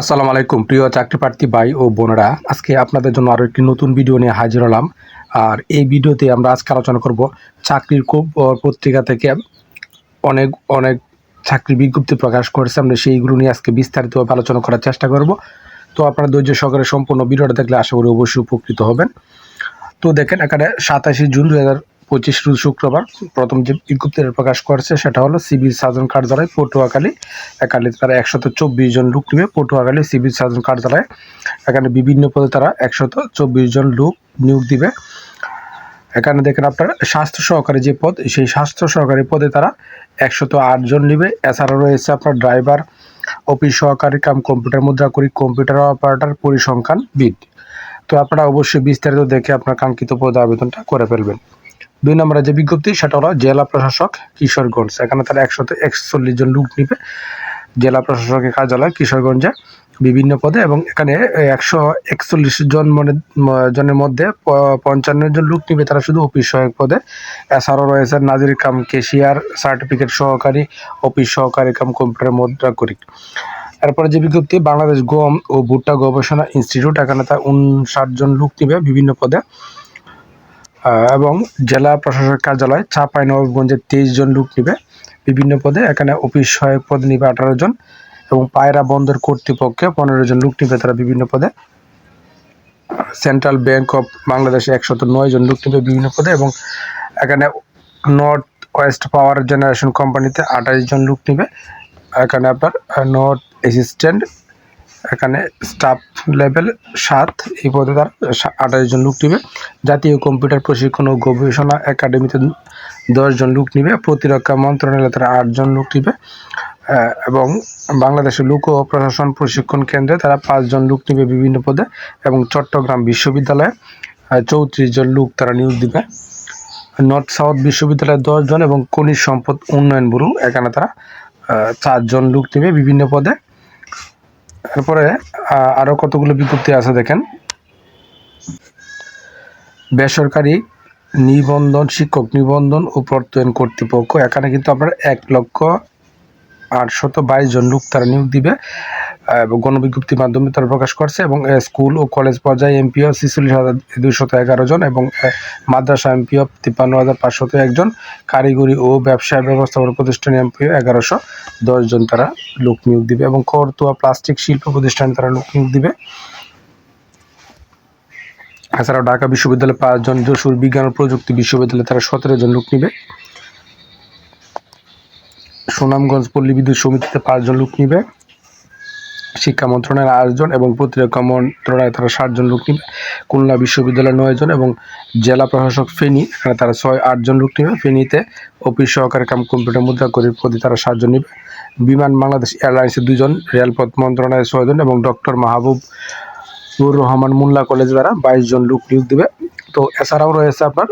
আসসালামু আলাইকুম, প্রিয় চাকরি প্রার্থী ভাই ও বোনেরা। আজকে আপনাদের জন্য আরও একটি নতুন ভিডিও নিয়ে হাজির হলাম। আর এই ভিডিওতে আমরা আজকে আলোচনা করব চাকরির পত্রিকা থেকে অনেক অনেক চাকরি বিজ্ঞপ্তি প্রকাশ করেছে। আমরা সেইগুলো নিয়ে আজকে বিস্তারিতভাবে আলোচনা করার চেষ্টা করব। তো আপনারা ধৈর্য সহকারে সম্পূর্ণ ভিডিওটা দেখলে আশা করি অবশ্যই উপকৃত হবেন। তো দেখেন, এখানে সাতাশে জুন দু হাজার পঁচিশ রোজ শুক্রবার প্রথম যে বিজ্ঞপ্তিটা প্রকাশ করেছে সেটা হলো সিভিল সার্জন কার্যালয় পটুয়াখালী। এখানে তারা একশত চব্বিশ জন লোক নেবে। পটুয়াখালী সিভিল সার্জন কার্যালয়ে এখানে বিভিন্ন পদে তারা একশত চব্বিশ জন লোক নিয়োগ দিবে। এখানে দেখেন আপনার, স্বাস্থ্য সহকারী যে পদ, সেই স্বাস্থ্য সহকারী পদে তারা একশত জন নেবে। এছাড়াও রয়েছে আপনার ড্রাইভার, অফিস সহকারী, কাম কম্পিউটার, মুদ্রা করি, কম্পিউটার অপারেটর, পরিসংখ্যান বিদ। তো আপনারা অবশ্যই বিস্তারিত দেখে আপনার কাঙ্ক্ষিত পদে আবেদনটা করে ফেলবেন। দুই নম্বরে যে বিজ্ঞপ্তি, সেটা হলো জেলা প্রশাসক কিশোরগঞ্জ। এখানে তারা একশো একচল্লিশ জন লোক নিবে। জেলা প্রশাসকের কার্যালয় কিশোরগঞ্জে বিভিন্ন পদে এবং এখানে একশো একচল্লিশ জন মনে জনের মধ্যে পঞ্চান্ন জন লোক নিবে। তারা শুধু অফিস সহায়ক পদে। এছাড়াও রয়েছে নাজির কাম কেশিয়ার সার্টিফিকেট সহকারী, অফিস সহকারী কাম কম্পিউটার মুদ্রা করি এরপরে যে বিজ্ঞপ্তি, বাংলাদেশ গম ও ভুট্টা গবেষণা ইনস্টিটিউট, এখানে তার উনষাট জন লোক নিবে বিভিন্ন পদে। এবং জেলা প্রশাসক কার্যালয় চাঁপাইনবাবগঞ্জে তেইশ জন লোক নিবে। বিভিন্ন পদে এখানে অফিস সহায়ক পদ নিবে আঠারো জন এবং পায়রা বন্দর কর্তৃপক্ষে পনেরো জন লোক নিবে তারা বিভিন্ন পদে। সেন্ট্রাল ব্যাংক অফ বাংলাদেশে একশত নয় জন লোক নিবে বিভিন্ন পদে এবং এখানে নর্থ ওয়েস্ট পাওয়ার জেনারেশন কোম্পানিতে আঠাশ জন লোক নিবে। এখানে আপনার নর্থ অ্যাসিস্ট্যান্ট এখানে স্টাফ লেভেল সাত, এই পদে তার আঠাশ জন লোক নিবে। জাতীয় কম্পিউটার প্রশিক্ষণ ও গবেষণা একাডেমিতে দশ জন লোক নিবে। প্রতিরক্ষা মন্ত্রণালয়ে তারা আটজন লোক নিবে। এবং বাংলাদেশের লোক ও প্রশাসন প্রশিক্ষণ কেন্দ্রে তারা পাঁচজন লোক নিবে বিভিন্ন পদে এবং চট্টগ্রাম বিশ্ববিদ্যালয়ে চৌত্রিশ জন লোক তারা নিয়োগ দিবে। নর্থ সাউথ বিশ্ববিদ্যালয়ে দশজন এবং খনিজ সম্পদ উন্নয়ন ব্যুরো এখানে তারা চারজন লোক নেবে বিভিন্ন পদে। এরপরে আরও আরও কতগুলো বিজ্ঞপ্তি আছে দেখেন। বেসরকারি নিবন্ধন শিক্ষক নিবন্ধন ও প্রত্যয়ন কর্তৃপক্ষ, এখানে কিন্তু আপনার এক লক্ষ আটশত বাইশ জন লোক তারা নিয়োগ দিবে। গণবিজ্ঞপ্তির মাধ্যমে তারা প্রকাশ করছে এবং স্কুল ও কলেজ পর্যায়ে এমপিও ছিচল্লিশ হাজার দুইশত এগারো জন এবং মাদ্রাসা এমপিও তিপ্পান্ন হাজার পাঁচশত একজন কারিগরি ও ব্যবসায় ব্যবস্থাপনা প্রতিষ্ঠান এমপিও এগারোশো দশ জন তারা লোক নিয়োগ দিবে এবং করতোয়া প্লাস্টিক শিল্প প্রতিষ্ঠানে তারা লোক নিয়োগ দিবে। এছাড়াও ঢাকা বিশ্ববিদ্যালয়ে পাঁচজন যশোর বিজ্ঞান ও প্রযুক্তি বিশ্ববিদ্যালয়ে তারা সতেরো জন লোক নিবে। সুনামগঞ্জ পল্লী বিদ্যুৎ সমিতিতে পাঁচজন লোক নিবে। শিক্ষা মন্ত্রণালয়ের আটজন এবং প্রতিরক্ষা মন্ত্রণালয়ে তারা ষাটজন লোক নিবে। খুলনা বিশ্ববিদ্যালয়ে নয়জন এবং জেলা প্রশাসক ফেনী, এখানে তারা ছয় আটজন লোক নিবে। ফেনীতে অফিস সহকারী কাম কম্পিউটার মুদ্রা করে পদে তারা সাতজন নিবে। বিমান বাংলাদেশ এয়ারলাইন্সের দুজন, রেলপথ মন্ত্রণালয়ের ছয়জন এবং ডক্টর মাহবুব রহমান মোল্লা কলেজ দ্বারা বাইশ জন লোক নিয়োগ দেবে। তো এছাড়াও রয়েছে আপনার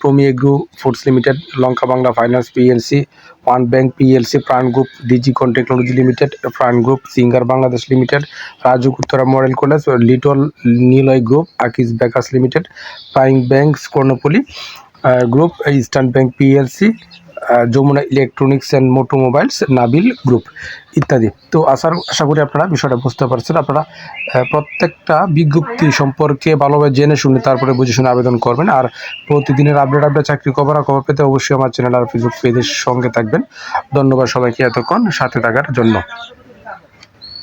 Promi agro foods limited Lanka Bangla finance PLC One Bank PLC Pran group Digicon technology limited Pran group Singer Bangladesh limited Rajuk Uttara model college little Niloy group আকিস ব্যাকাস limited প্রাইং bank Karnaphuli group Eastern Bank PLC Jamuna electronics and Moto mobiles Nabil group ইত্যাদি। তো আসার আশা করি আপনারা বিষয়টা বুঝতে পারছেন। আপনারা প্রত্যেকটা বিজ্ঞপ্তি সম্পর্কে ভালোভাবে জেনে শুনে তারপরে বুঝে শুনে আবেদন করবেন। আর প্রতিদিনের আপডেট আপডেট চাকরি খবর খবর পেতে অবশ্যই আমার চ্যানেল আর ফেসবুক পেজের সঙ্গে থাকবেন। ধন্যবাদ সবাইকে এতক্ষণ সাথে থাকার জন্য।